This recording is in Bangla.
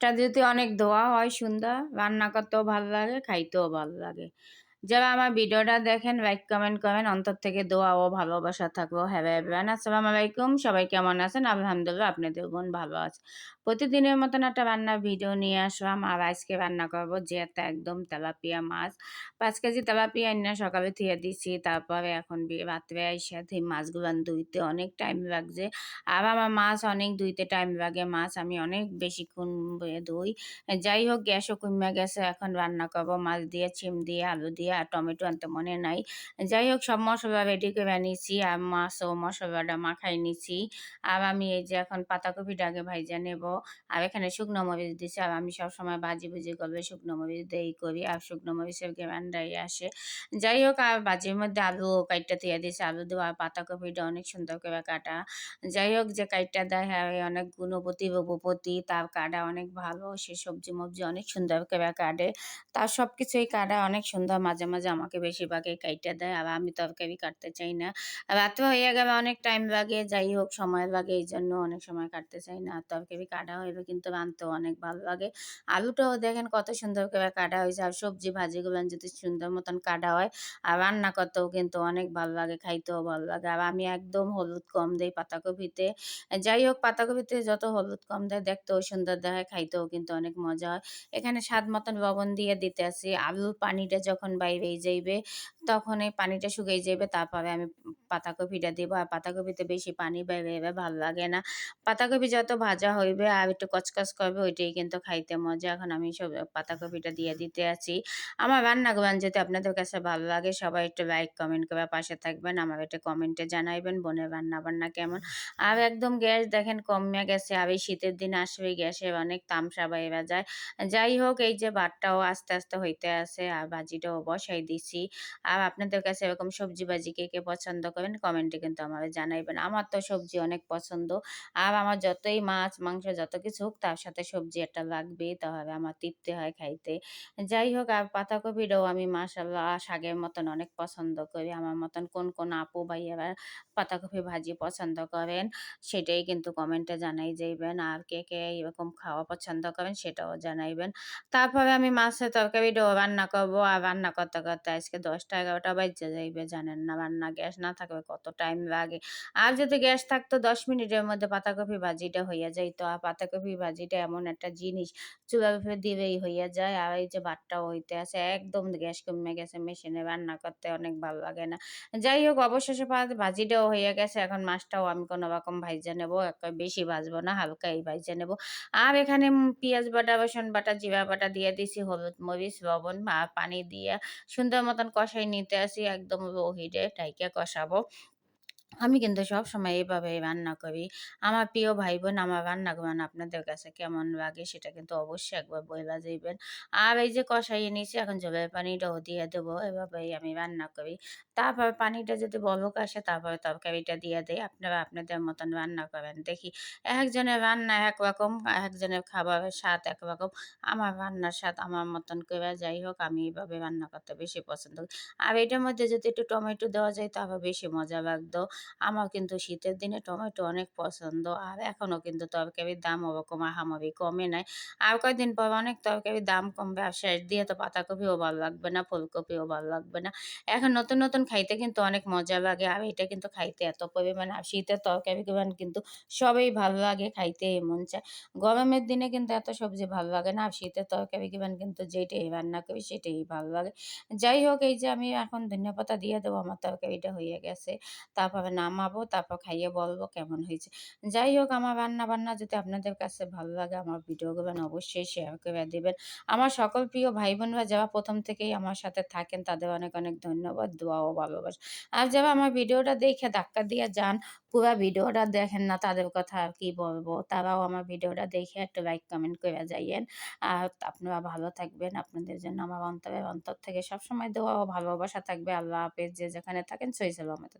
টা যদি অনেক ধোয়া হয় সুন্দর রান্না করতেও ভালো লাগে খাইতেও ভালো লাগে। যারা আমার ভিডিওটা দেখেন লাইক কমেন্ট করেন অন্তর থেকে দোয়া ও ভালোবাসা থাকব। হ্যাভে আসসালামু আলাইকুম। সবাই কেমন আছেন? আলহামদুলিল্লাহ, আপনাদের বোন ভালো আছে। প্রতিদিনের মতন একটা রান্নার ভিডিও নিয়ে আসলাম। আর আজকে রান্না করব যেটা একদম তেলাপিয়া মাছ। পাঁচ কেজি তেলাপিয়া এনে সকালে থিয়ে দিছি। তারপরে এখন রাত্রে সাথে মাছগুলো ধুইতে অনেক টাইম লাগছে। আর আমার মাছ অনেক ধুইতে টাইম লাগে। মাছ আমি অনেক বেশিক্ষণ ধুই। যাই হোক, গ্যাসও কমে গেছে। এখন রান্না করব মাছ দিয়ে চিম দিয়ে, আলু দিয়ে। আর টমেটো আনতে মনে নাই। যাই হোক, সব মশলা রেডি করে নিছি আর মাছ মাছও মশলাটা মাখাই নিছি। আর আমি এই যে এখন পাতাকপিটা আগে ভাইজা নেব। আর এখানে শুকনো মরিচ দিছি। আর আমি সবসময় বাজি বুজি করলে শুকনো মরিচ দেই করি। আর শুকনো মরিচের গ্যান্ডাই আসে। যাই হোক, আর বাজির মধ্যে আলু কাইটটা দিয়ে দিয়েছে আলু দেওয়া আর পাতাকপিটা অনেক সুন্দর করে কাটা। যাই হোক, যে কাইটটা দেয় অনেক গুণপতি, রূপপতি, তার কাটা অনেক ভালো। সে সবজি মবজি অনেক সুন্দর করে কাটে। তার সব কিছুই কাটা অনেক সুন্দর, মাঝে মাঝে মাঝে আমাকে বেশিরভাগই কাইটটা দেয়, আর আমি তরকারি কাটতে চাই না। রাত্রে হয়ে গেলে অনেক টাইম লাগে, যাই হোক সময় লাগে, এই জন্য অনেক সময় কাটতে চাই না। তরকারি কাটা হইবে কিন্তু রানতেও অনেক ভালো লাগে। আলুটাও দেখেন কত সুন্দর করে কাটা হয়েছে, আর সবজি ভাজিগুলো যদি সুন্দর মতন কাটা হয়, আর রান্না করতেও কিন্তু অনেক ভালো লাগে, খাইতেও ভালো লাগে। আর আমি একদম হলুদ কম দিই পাতাকপিতে। যাই হোক, পাতাকপিতে যত হলুদ কম দেয়, দেখতেও সুন্দর দেখায়, খাইতেও কিন্তু অনেক মজা হয়। এখানে স্বাদ মতন লবণ দিয়ে দিতে আসি। আলুর পানিটা যখন বাইরে যাইবে। তখন এই পানিটা শুকিয়ে যাবে তারপরে আমি পাতাকপিটা দেবো আর পাতাকপিতে বেশি পানি বাইরে ভালো লাগে না। পাতাকপি যত ভাজা হইবে আর একটু কচকচ করবে ওইটাই কিন্তু খাইতে মজা। এখন আমি সব পাতাকপিটা দিয়ে দিতে আছি। আমার রান্নাগুলান যদি আপনাদের কাছে ভালো লাগে সবাই একটু লাইক কমেন্ট করে পাশে থাকবেন। আমার একটু কমেন্টে জানাইবেন বোনের রান্না বান্না কেমন। আর একদম গ্যাস দেখেন কমে গেছে, আর এই শীতের দিন আসবে গ্যাসে অনেক তামসা বাইরা যায়। যাই হোক, এই যে ভাতটাও আস্তে আস্তে হইতে আছে আর ভাজিটাও বসাই দিছি। আর আপনাদের কাছে এরকম সবজি বাজি কে কে পছন্দ করেন কমেন্টে কিন্তু আমার জানাইবেন। আমার তো সবজি অনেক পছন্দ। আর আমার যতই মাছ, মাংস যত কিছু হোক, তার সাথে সবজি একটা লাগবেই তাহলে আমার তৃপ্তি হয় খাইতে। যাই হোক, আর পাতাকপিটাও আমি মাসাল্লাহ শাকের মতন অনেক পছন্দ করি। আমার মতন কোন কোন আপু ভাইয়ারা পাতাকপি ভাজি পছন্দ করেন, সেটাই কিন্তু কমেন্টে জানাই যাইবেন। আর কে কে এরকম খাওয়া পছন্দ করেন, সেটাও জানাইবেন। তারপরে আমি মাছের তরকারিটাও রান্না করব। আর রান্না করতে করতে আজকে দশটা এগারোটা বাজে যাইবে, জানেন না, রান্না গ্যাস না থাকবে, কত টাইম লাগে। আর যদি গ্যাস থাকতো দশ মিনিটের মধ্যে পাতাকপি ভাজিটা হইয়া যাইতো। আর পাতাকপি ভাজিটা এমন একটা জিনিস, চুলার উপরে দিলেই হইয়া যায়। আর এই যে ভাতটাও হইতে আছে, একদম গ্যাস কমে গেছে, মেশিনে রান্না করতে অনেক ভালো লাগে না। যাই হোক, অবশেষে ভাজিটাও হয়ে গেছে। এখন মাছটাও আমি কোনো রকম ভাইজা নেব বেশি ভাজবো না, হালকাই ভাইজা নেব। আর এখানে পেঁয়াজ বাটা, রসুন বাটা, জিরা বাটা দিয়ে দিছি, হলুদ মরিচ, লবণ পানি দিয়ে সুন্দর মতন কষাই নিতে আসি, একদম রহিডে টাইকে কষাবো। example আমি কিন্তু সব সময় এইভাবে রান্না করি। আমার প্রিয় ভাই বোন আমার রান্না করেন আপনাদের কাছে কেমন লাগে সেটা কিন্তু অবশ্যই একবার বইলা যাইবেন। আর এই যে কষাইয়ে নিয়েছি, এখন জলের পানিটাও দিয়ে দেবো। এভাবেই আমি রান্না করি। তারপর পানিটা যদি বলক আসে, তারপরে তরকারিটা দিয়ে দেয় আপনারা আপনাদের মতন রান্না করেন। দেখি, একজনের রান্না একরকম, একজনের খাবারের স্বাদ একরকম। আমার রান্নার স্বাদ আমার মতন করে যাই হোক, আমি এইভাবে রান্না করতে বেশি পছন্দ করি। আর এটার মধ্যে যদি একটু টমেটো দেওয়া যায় তাহলে বেশি মজা লাগতো। আমার কিন্তু শীতের দিনে টমেটো অনেক পছন্দ। আর এখনও কিন্তু তরকারির দাম ওরকম আহামরি কমে নাই। আর কয়েকদিন পর অনেক তরকারির দাম কমবে আর শেষ দিয়ে তো পাতাকপিও ভালো লাগবে না, ফুলকপিও ভালো লাগবে না। এখন নতুন নতুন খাইতে কিন্তু অনেক মজা লাগে। আর এটা কিন্তু খাইতে এত পরিমাণে, আর শীতের তরকারি কিন্তু সবই ভালো লাগে খাইতে মন চায়। গরমের দিনে কিন্তু এত সবজি ভালো লাগে না, আর শীতের তরকারি কিমান কিন্তু যেটাই রান্না করি সেটাই ভালো লাগে। যাই হোক, এই যে আমি এখন ধনিয়া পাতা দিয়ে দেবো, আমার তরকারিটা হয়ে গেছে। তারপরে নামাবো, তারপর খাইয়ে বলব কেমন হয়েছে। যাই হোক, আমার রান্না বান্না যদি আপনাদের কাছে ভালো লাগে, আমার ভিডিওগুলো অবশ্যই শেয়ার করে দেবেন। আমার সকল প্রিয় ভাই বোনরা যারা প্রথম থেকেই আমার সাথে থাকেন, তাদের অনেক অনেক ধন্যবাদ, দোয়া ও ভালোবাসা। আর যারা আমার ভিডিওটা দেখে ধাক্কা দিয়ে যান, পুরো ভিডিওটা দেখেন না, তাদের কথা আর কি বলব। তারাও আমার ভিডিওটা দেখে একটা লাইক কমেন্ট করে যাইয়েন। আর আপনারা ভালো থাকবেন, আপনাদের জন্য আমার অন্তরের অন্তর থেকে সবসময় দেওয়া ও ভালোবাসা থাকবে। আল্লাহ হাফেজ, যে যেখানে থাকেন সই সালামতে।